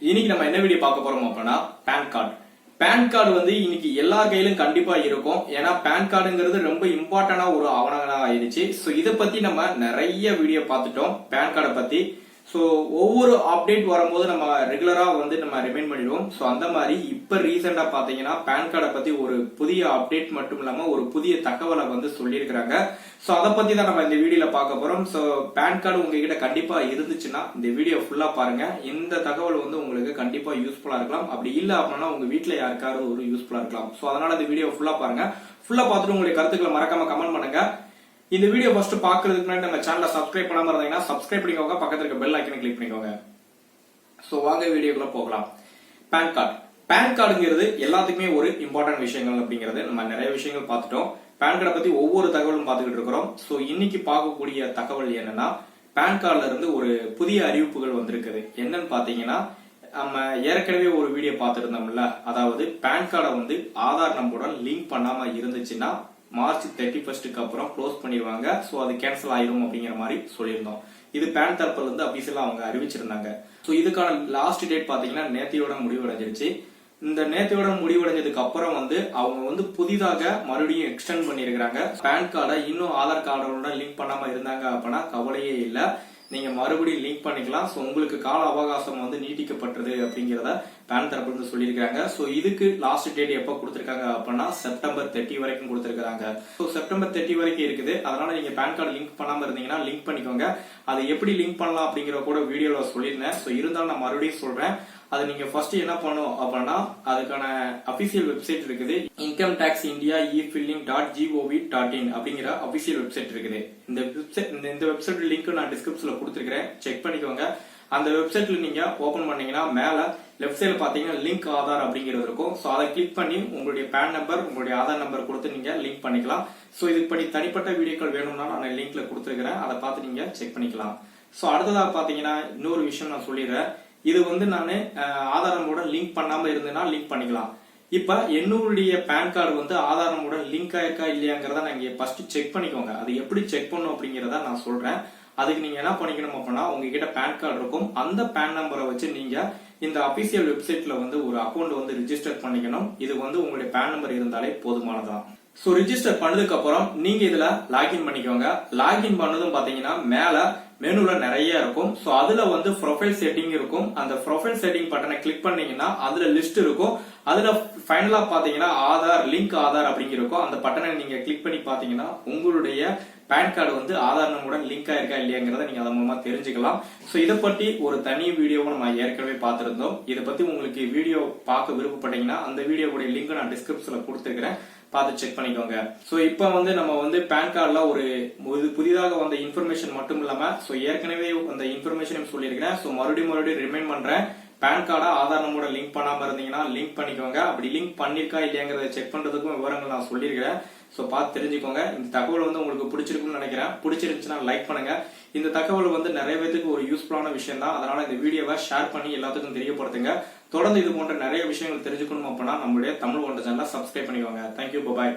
இன்னைக்கு நம்ம என்ன வீடியோ பார்க்க போறோம் அப்படின்னா பேன் கார்டு பேன் கார்டு வந்து இன்னைக்கு எல்லா கையிலும் கண்டிப்பா இருக்கும். ஏன்னா பேன் கார்டுங்கிறது ரொம்ப இம்பார்ட்டன்டா ஒரு ஆவணங்களா ஆயிடுச்சு. ஸோ இதை பத்தி நம்ம நிறைய வீடியோ பார்த்துட்டோம். பேன் கார்டை பத்தி. ஸோ ஒவ்வொரு அப்டேட் வரும்போது நம்ம ரெகுலராக வந்து நம்ம ரிமைண்ட் பண்ணிடுவோம். ஸோ அந்த மாதிரி இப்போ ரீசெண்டாக பார்த்தீங்கன்னா பேன் கார்டை பற்றி ஒரு புதிய அப்டேட் மட்டும் இல்லாமல் ஒரு புதிய தகவலை வந்து சொல்லியிருக்கிறாங்க. ஸோ அதை பற்றி தான் நம்ம இந்த வீடியோவில் பார்க்க போகிறோம் ஸோ பேன் கார்டு உங்ககிட்ட கண்டிப்பாக இருந்துச்சுன்னா இந்த வீடியோ ஃபுல்லாக பாருங்கள் இந்த தகவல் வந்து உங்களுக்கு கண்டிப்பாக யூஸ்ஃபுல்லாக இருக்கலாம். அப்படி இல்லை அப்படின்னா உங்கள் வீட்டில் யாருக்காவது ஒரு யூஸ்ஃபுல்லாக இருக்கலாம். ஸோ அதனால் இந்த வீடியோ ஃபுல்லாக பாருங்கள் ஃபுல்லாக பார்த்துட்டு உங்களுடைய கருத்துக்களை மறக்காமல் கமெண்ட் பண்ணுங்கள் இந்த வீடியோ ஃபர்ஸ்ட் பாக்குறதுக்கு முன்னாடி நம்ம சேனலை சப்ஸ்கிரைப் பண்ணாம இருந்தீங்கன்னா சப்ஸ்கிரைப் பண்ணிக்கோங்க. பக்கத்துல இருக்க பெல் ஐக்கனை கிளிக் பண்ணிக்கோங்க. ஸோ வாங்க வீடியோக்குள்ள போகலாம். பேன் கார்டு பேன் கார்டுங்கிறது எல்லாத்துக்குமே ஒரு இம்பார்ட்டன்ட் விஷயங்கள் அப்படிங்கிறது நம்ம நிறைய விஷயங்கள் பார்த்துட்டோம். பேன் கார்டை பத்தி ஒவ்வொரு தகவலும் பார்த்துக்கிட்டு இருக்கிறோம். ஸோ இன்னைக்கு பார்க்கக்கூடிய தகவல் என்னன்னா பேன் கார்டுல இருந்து ஒரு புதிய அறிவிப்புகள் வந்திருக்குது. என்னன்னு பாத்தீங்கன்னா நம்ம ஏற்கனவே ஒரு வீடியோ பார்த்துருந்தோம்ல. அதாவது பேன் கார்டை வந்து ஆதார் நம்பருடன் லிங்க் பண்ணாம இருந்துச்சுன்னா மார்ச் தேர்ட்டி ஃபர்ஸ்ட்டுக்கு அப்புறம் க்ளோஸ் பண்ணிடுவாங்க. ஸோ அது கேன்சல் ஆயிரும் அப்படிங்கிற மாதிரி சொல்லியிருந்தோம். இது பேன் தரப்புல இருந்து அபிஷியலா அவங்க அறிவிச்சிருந்தாங்க. ஸோ இதுக்கான லாஸ்ட் டேட் பாத்தீங்கன்னா நேத்தியோட முடிவடைஞ்சிருச்சு இந்த நேத்தியோட முடிவடைஞ்சதுக்கு அப்புறம் வந்து அவங்க வந்து புதிதாக மறுபடியும் எக்ஸ்டெண்ட் பண்ணியிருக்கிறாங்க. பேன் கார்டை இன்னும் ஆதார் கார்டோட லிங்க் பண்ணாம இருந்தாங்க அப்படின்னா கவலையே இல்லை. நீங்க மறுபடியும் லிங்க் பண்ணிக்கலாம். ஸோ உங்களுக்கு கால அவகாசம் வந்து நீட்டிக்கப்பட்டது அப்படிங்கிறத பேன் தரப்புல சொல்லியிருக்காங்க. ஸோ இதுக்கு லாஸ்ட் டேட் எப்போ கொடுத்துருக்காங்க அப்படின்னா செப்டம்பர் தேர்ட்டி வரைக்கும் கொடுத்துருக்காங்க ஸோ செப்டம்பர் தேர்ட்டி வரைக்கும் இருக்குது. அதனால நீங்க பேன் கார்டு லிங்க் பண்ணாம இருந்தீங்கன்னா லிங்க் பண்ணிக்கோங்க. அதை எப்படி லிங்க் பண்ணலாம் அப்படிங்கிற கூட வீடியோல சொல்லியிருந்தேன். ஸோ இருந்தாலும் நான் மறுபடியும் சொல்றேன். அது நீங்க ஃபர்ஸ்ட் என்ன பண்ணும் அப்படின்னா அதுக்கான அபிஷியல் வெப்சைட் இருக்குது. Income tax India e filing dot G O V dot in அப்படிங்கிற அபிஷியல் வெப்சைட் இருக்குது. இந்த வெப்சைட் இந்த வெப்சைட் லிங்க் நான் டிஸ்கிரிப்ஷன்ல கொடுத்துருக்கேன் செக் பண்ணிக்கோங்க. அந்த வெப்சைட்ல நீங்க ஓபன் பண்ணீங்கன்னா மேல லெஃப்ட் சைடில் பார்த்தீங்கன்னா லிங்க் ஆதார் அப்படிங்கிறது இருக்கும். ஸோ அதை கிளிக் பண்ணி உங்களுடைய பேன் நம்பர் உங்களுடைய ஆதார் நம்பர் கொடுத்து நீங்கள் லிங்க் பண்ணிக்கலாம். ஸோ இதுக்கு பண்ணி தனிப்பட்ட வீடியோக்கள் வேணும்னா நான் லிங்க்ல கொடுத்துருக்கிறேன். அதை பார்த்து நீங்கள் செக் பண்ணிக்கலாம். ஸோ அடுத்ததாக பார்த்தீங்கன்னா இன்னொரு விஷயம் நான் சொல்லிடுறேன். இது வந்து நான் ஆதார் நம்பரோட லிங்க் பண்ணாமல் இருந்தேன்னா லிங்க் பண்ணிக்கலாம். இப்போ என்னுடைய பேன் கார்டு வந்து ஆதார் நம்பரோட லிங்க் ஆயிருக்கா இல்லையாங்கிறத நீங்கள் ஃபர்ஸ்ட் செக் பண்ணிக்கோங்க. அது எப்படி செக் பண்ணும் அப்படிங்கிறத நான் சொல்கிறேன் அதுக்கு நீங்கள் என்ன பண்ணிக்கணும் அப்படின்னா உங்ககிட்ட பேன் கார்டு இருக்கும். அந்த பேன் நம்பரை வச்சு நீங்கள் இந்த அபிஷியல் வெப்சைட்ல வந்து ஒரு அக்கௌண்ட் வந்து ரிஜிஸ்டர் பண்ணிக்கணும். இது வந்து உங்களுடைய பேன் நம்பர் இருந்தாலே போதுமானதான் ஸோ ரிஜிஸ்டர் பண்ணதுக்கு அப்புறம் நீங்க இதுல லாகின் பண்ணிக்கோங்க. லாகின் பண்ணதும் பாத்தீங்கன்னா மேல மெனுல நிறைய இருக்கும். ஸோ அதுல வந்து ப்ரொஃபைல் செட்டிங் இருக்கும். அந்த ப்ரொஃபைல் செட்டிங் பட்டனை கிளிக் பண்ணீங்கன்னா அதுல லிஸ்ட் இருக்கும். அதுல ஃபைனலா பாத்தீங்கன்னா ஆதார் லிங்க் ஆதார் அப்படிங்கிறக்கும் அந்த பட்டனை நீங்க கிளிக் பண்ணி பாத்தீங்கன்னா உங்களுடைய பேன் கார்டு வந்து ஆதார் நம்பருடன் லிங்க் ஆயிருக்கா இல்லையாங்கிறத நீங்க அதன் மூலமா தெரிஞ்சுக்கலாம். ஸோ இதை பற்றி ஒரு தனி வீடியோவை நம்ம ஏற்கனவே பார்த்துருந்தோம். இதை பத்தி உங்களுக்கு வீடியோ பார்க்க விருப்பப்பட்டீங்கன்னா அந்த வீடியோவுடைய லிங்க் நான் டிஸ்கிரிப்ஷன்ல கொடுத்துருக்கிறேன். பார்த்து செக் பண்ணிக்கோங்க. ஸோ இப்போ வந்து நம்ம வந்து பேன் கார்டில் ஒரு புதிதாக வந்த இன்ஃபர்மேஷன் மட்டும் இல்லாமல் ஸோ ஏற்கனவே அந்த இன்ஃபர்மேஷனையும் சொல்லியிருக்கிறேன். ஸோ மறுபடியும் மறுபடியும் ரிமைண்ட் பண்ணுறேன் பேன் கார்டை ஆதார் நம்பரோட லிங்க் பண்ணாமல் இருந்தீங்கன்னா லிங்க் பண்ணிக்கோங்க. அப்படி லிங்க் பண்ணியிருக்கா இல்லையாங்கிறத செக் பண்ணுறதுக்கும் விவரங்கள் நான் சொல்லியிருக்கிறேன். ஸோ பார்த்து தெரிஞ்சுக்கோங்க. இந்த தகவல் வந்து உங்களுக்கு பிடிச்சிருக்கும்னு நினைக்கிறேன். பிடிச்சிருந்துச்சுன்னா லைக் பண்ணுங்க. இந்த தகவல் வந்து நிறைய பேருக்கு ஒரு யூஸ்ஃபுல்லான விஷயம் தான் அதனால இந்த வீடியோவை ஷேர் பண்ணி எல்லாத்துக்கும் தெரியப்படுத்துங்க. தொடர்ந்து இது போன்ற நிறைய விஷயங்கள் தெரிஞ்சுக்கணும் அப்படின்னா நம்மளுடைய தமிழ் ஒன்ற சேனலை சப்ஸ்கிரைப் பண்ணிக்கோங்க. Thank you bye